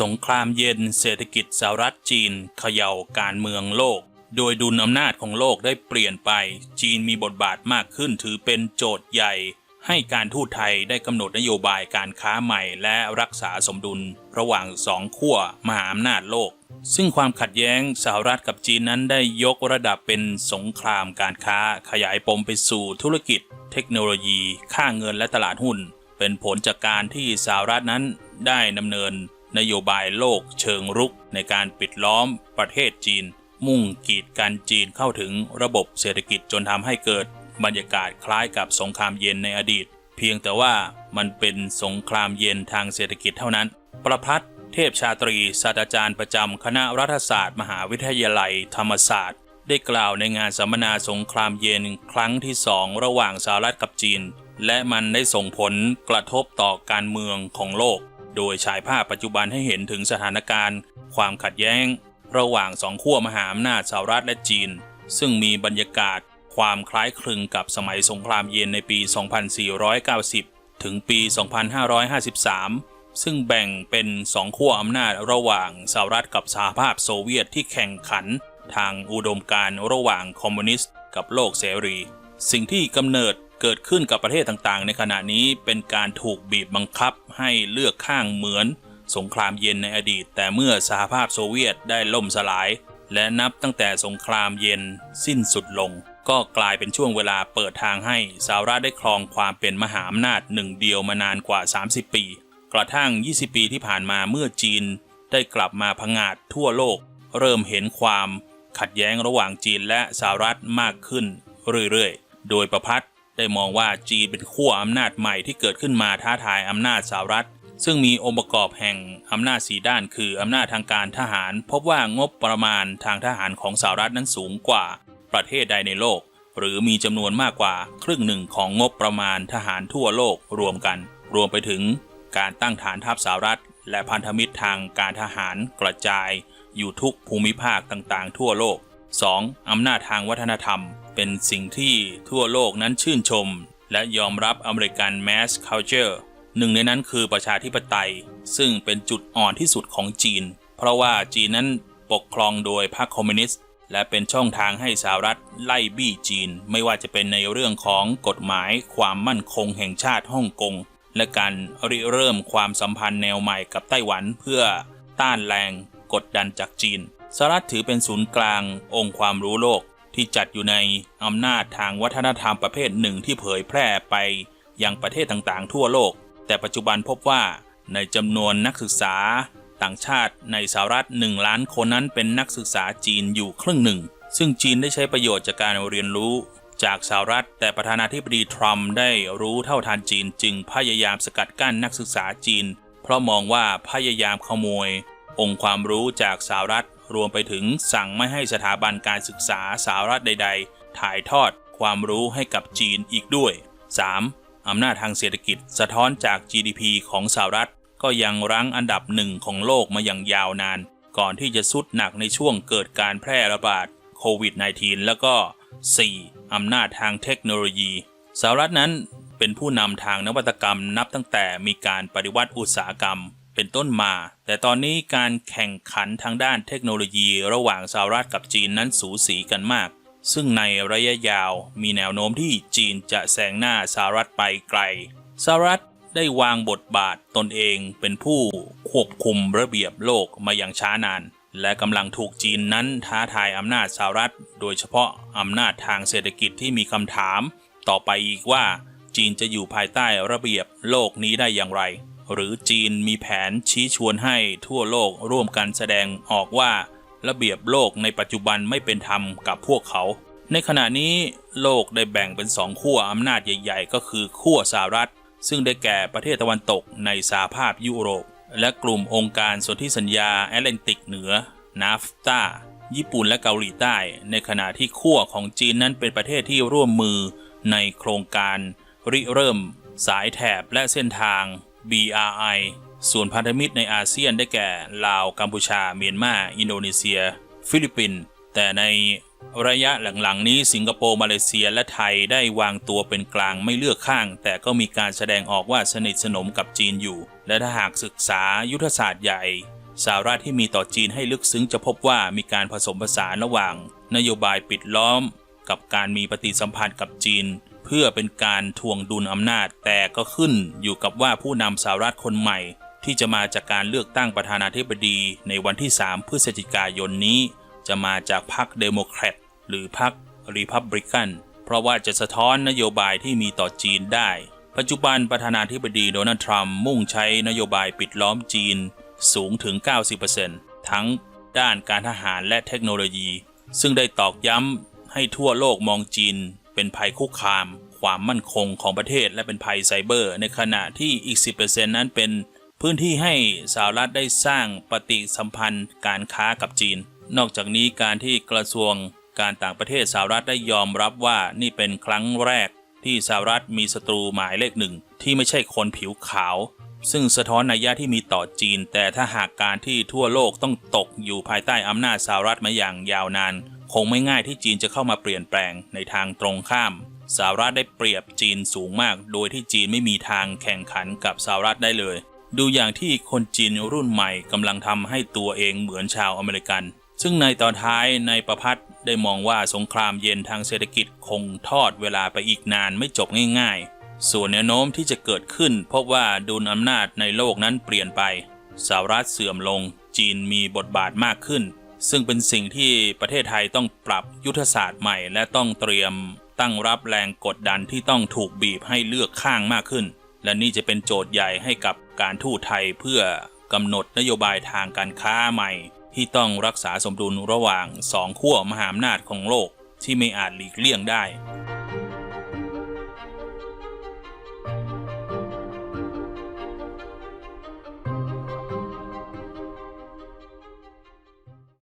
สงครามเย็นเศรษฐกิจสหรัฐจีนเขย่าการเมืองโลก โดยดุลอำนาจของโลกได้เปลี่ยนไป จีนมีบทบาทมากขึ้นถือเป็นโจทย์ใหญ่ ให้การทูตไทยได้กำหนดนโยบายการค้าใหม่และรักษาสมดุล ระหว่างสองขั้วมหาอำนาจโลก ซึ่งความขัดแย้งสหรัฐกับจีนนั้นได้ยกระดับเป็นสงครามการค้าขยายปมไปสู่ธุรกิจ เทคโนโลยี ค่าเงินและตลาดหุ้น เป็นผลจากการที่สหรัฐนั้นได้ดำเนิน นโยบายโลกเชิงรุกในการปิดล้อมประเทศจีน มุ่งกีดกันจีนเข้าถึงระบบเศรษฐกิจจนทำให้เกิดบรรยากาศคล้ายกับสงครามเย็นในอดีต เพียงแต่ว่ามันเป็นสงครามเย็นทางเศรษฐกิจเท่านั้น ประพัฒเทพชาตรีศาสตราจารย์ประจำคณะรัฐศาสตร์ มหาวิทยาลัยธรรมศาสตร์ ได้กล่าวในงานสัมมนาสงครามเย็นครั้งที่สองระหว่างสหรัฐกับจีน และมันได้ส่งผลกระทบต่อการเมืองของโลก โดยฉายภาพปัจจุบันให้เห็นถึงสถานการณ์ ความขัดแย้ง ระหว่างสองขั้วมหาอำนาจสหรัฐและจีน ซึ่งมีบรรยากาศ ความคล้ายคลึงกับสมัยสงครามเย็นในปี 2490 ถึงปี 2553 ซึ่งแบ่งเป็นสองขั้วอำนาจระหว่างสหรัฐกับสหภาพโซเวียตที่แข่งขัน ทางอุดมการณ์ระหว่างคอมมิวนิสต์กับโลกเสรี สิ่งที่กำเนิด เกิดขึ้นกับประเทศต่างๆ ในขณะนี้เป็นการถูกบีบบังคับให้เลือกข้างเหมือนสงครามเย็นในอดีต แต่เมื่อสหภาพโซเวียตได้ล่มสลาย และนับตั้งแต่สงครามเย็นสิ้นสุดลง ก็กลายเป็นช่วงเวลาเปิดทางให้สหรัฐได้ครองความเป็นมหาอำนาจหนึ่งเดียวมานานกว่า 30 ปี กระทั่ง 20 ปีที่ผ่านมาเมื่อจีน ได้กลับมาพังอาจทั่วโลก เริ่มเห็นความขัดแย้งระหว่างจีนและสหรัฐมากขึ้นเรื่อยๆ โดยประพัฒ ได้มองว่าจีนเป็นขั้วอำนาจใหม่ที่เกิดขึ้นมาท้าทายอำนาจสหรัฐ ซึ่งมีองค์ประกอบแห่งอำนาจสีด้านคืออำนาจทางการทหาร พบว่างบประมาณทางทหารของสหรัฐนั้นสูงกว่า ประเทศใดในโลก หรือมีจำนวนมากกว่าครึ่งหนึ่งของงบประมาณทหารทั่วโลกรวมกัน รวมไปถึงการตั้งฐานทัพสหรัฐ และพันธมิตรทางการทหารกระจาย อยู่ทุกภูมิภาคต่างๆ ทั่วโลก 2. อำนาจทางวัฒนธรรม เป็นสิ่งที่ทั่วโลกนั้นชื่นชม และยอมรับอเมริกันแมสคัลเจอร์หนึ่งในนั้นคือประชาธิปไตย ซึ่งเป็นจุดอ่อนที่สุดของจีน เพราะว่าจีนนั้นปกครองโดยพรรคคอมมิวนิสต์และเป็นช่องทางให้สหรัฐไล่บี้จีน ไม่ว่าจะเป็นในเรื่องของกฎหมายความมั่นคงแห่งชาติฮ่องกง และการริเริ่มความสัมพันธ์แนวใหม่กับไต้หวันเพื่อต้านแรงกดดันจากจีนสหรัฐถือเป็นศูนย์กลางองค์ความรู้โลก ที่จัดอยู่ในอำนาจทางวัฒนธรรมประเภทหนึ่งที่เผยแพร่ไปยังประเทศต่างๆ ทั่วโลก แต่ปัจจุบันพบว่าในจำนวนนักศึกษาต่างชาติในสหรัฐหนึ่งล้านคนนั้นเป็นนักศึกษาจีนอยู่ครึ่งหนึ่ง ซึ่งจีนได้ใช้ประโยชน์จากการเรียนรู้ จากสหรัฐ แต่ประธานาธิบดีทรัมป์ได้รู้เท่าทันจีนจึงพยายามสกัดกั้นนักศึกษาจีน เพราะมองว่าพยายามขโมย องค์ความรู้จากสหรัฐ รวมไปถึงสั่งไม่ให้สถาบันการศึกษาสหรัฐใด ๆ ถ่ายทอดความรู้ให้กับจีนอีกด้วย 3. อำนาจทางเศรษฐกิจสะท้อนจาก GDP ของสหรัฐ ก็ยังรั้งอันดับหนึ่งของโลกมาอย่างยาวนาน ก่อนที่จะสุดหนักในช่วงเกิดการแพร่ระบาดโควิด -19 แล้วก็ 4. อำนาจทางเทคโนโลยีสหรัฐนั้นเป็นผู้นำทางนวัตกรรมนับตั้งแต่มีการปฏิวัติอุตสาหกรรม เป็นต้นมา แต่ตอนนี้การแข่งขันทางด้านเทคโนโลยีระหว่างสหรัฐกับจีนนั้นสูสีกันมาก ซึ่งในระยะยาวมีแนวโน้มที่จีนจะแซงหน้าสหรัฐไปไกล สหรัฐได้วางบทบาทตนเองเป็นผู้ควบคุมระเบียบโลกมาอย่างช้านาน และกำลังถูกจีนนั้นท้าทายอำนาจสหรัฐ โดยเฉพาะอำนาจทางเศรษฐกิจที่มีคำถาม ต่อไปอีกว่าจีนจะอยู่ภายใต้ระเบียบโลกนี้ได้อย่างไร หรือจีนมีแผนชี้ชวนให้ทั่วโลกร่วมกันแสดงออกว่า ระเบียบโลกในปัจจุบันไม่เป็นธรรมกับพวกเขา ในขณะนี้โลกได้แบ่งเป็นสองขั้วอำนาจใหญ่ ๆ ก็คือขั้วสหรัฐ ซึ่งได้แก่ประเทศตะวันตกในสหภาพยุโรป และกลุ่มองค์การสนธิสัญญาแอตแลนติกเหนือนาฟตาญี่ปุ่นและเกาหลีใต้ ในขณะที่ขั้วของจีนนั้นเป็นประเทศที่ร่วมมือในโครงการริเริ่ม สายแถบและเส้นทาง BRI ส่วนพันธมิตรในอาเซียนได้แก่ลาว กัมพูชา เมียนมา อินโดนีเซีย ฟิลิปปินส์ แต่ในระยะหลังๆ นี้สิงคโปร์ มาเลเซีย และไทยได้วางตัวเป็นกลางไม่เลือกข้าง แต่ก็มีการแสดงออกว่าสนิทสนมกับจีนอยู่ และถ้าหากศึกษายุทธศาสตร์ใหญ่สหรัฐที่มีต่อจีนให้ลึกซึ้งจะพบว่ามีการผสมผสานระหว่าง นโยบายปิดล้อม กับการมีปฏิสัมพันธ์กับจีน เพื่อเป็นการทวงดุลอำนาจ แต่ก็ขึ้นอยู่กับว่าผู้นำสหรัฐคนใหม่ ที่จะมาจากการเลือกตั้งประธานาธิบดีในวันที่ 3 พฤศจิกายนนี้ จะมาจากพรรคเดโมแครตหรือพรรครีพับลิกันเพราะว่าจะสะท้อนนโยบายที่มีต่อจีนได้ ปัจจุบันประธานาธิบดีโดนัลด์ทรัมป์มุ่งใช้นโยบายปิดล้อมจีนสูงถึง 90%ทั้งด้านการทหารและเทคโนโลยี ซึ่งได้ตอกย้ำให้ทั่วโลกมองจีน เป็นภัยคุกคาม ความมั่นคงของประเทศและเป็นภัยไซเบอร์ ในขณะที่อีก 10%นั้นเป็นพื้นที่ให้สหรัฐได้สร้างปฏิสัมพันธ์การค้ากับจีน นอกจากนี้การที่กระทรวงการต่างประเทศสหรัฐได้ยอมรับว่านี่เป็นครั้งแรก ที่สหรัฐมีศัตรูหมายเลขหนึ่งที่ไม่ใช่คนผิวขาว ซึ่งสะท้อนนัยยะที่มีต่อจีน แต่ถ้าหากการที่ทั่วโลกต้องตกอยู่ภายใต้อำนาจสหรัฐมาอย่างยาวนาน คงไม่ง่ายที่จีนจะเข้ามาเปลี่ยนแปลงในทางตรงข้ามสหรัฐได้เปรียบจีนสูงมาก โดยที่จีนไม่มีทางแข่งขันกับสหรัฐได้เลย ดูอย่างที่คนจีนรุ่นใหม่กำลังทำให้ตัวเองเหมือนชาวอเมริกัน ซึ่งในตอนท้ายในประพัฒได้มองว่าสงครามเย็นทางเศรษฐกิจคงทอดเวลาไปอีกนานไม่จบง่ายๆ ส่วนแนวโน้มที่จะเกิดขึ้น พบว่าดุลอำนาจในโลกนั้นเปลี่ยนไปสหรัฐเสื่อมลง จีนมีบทบาทมากขึ้น ซึ่งเป็นสิ่งที่ประเทศไทยต้องปรับยุทธศาสตร์ใหม่ และต้องเตรียมตั้งรับแรงกดดันที่ต้องถูกบีบให้เลือกข้างมากขึ้น และนี่จะเป็นโจทย์ใหญ่ให้กับการทูตไทยเพื่อกำหนดนโยบายทางการค้าใหม่ ที่ต้องรักษาสมดุลระหว่างสองขั้วมหาอำนาจของโลกที่ไม่อาจหลีกเลี่ยงได้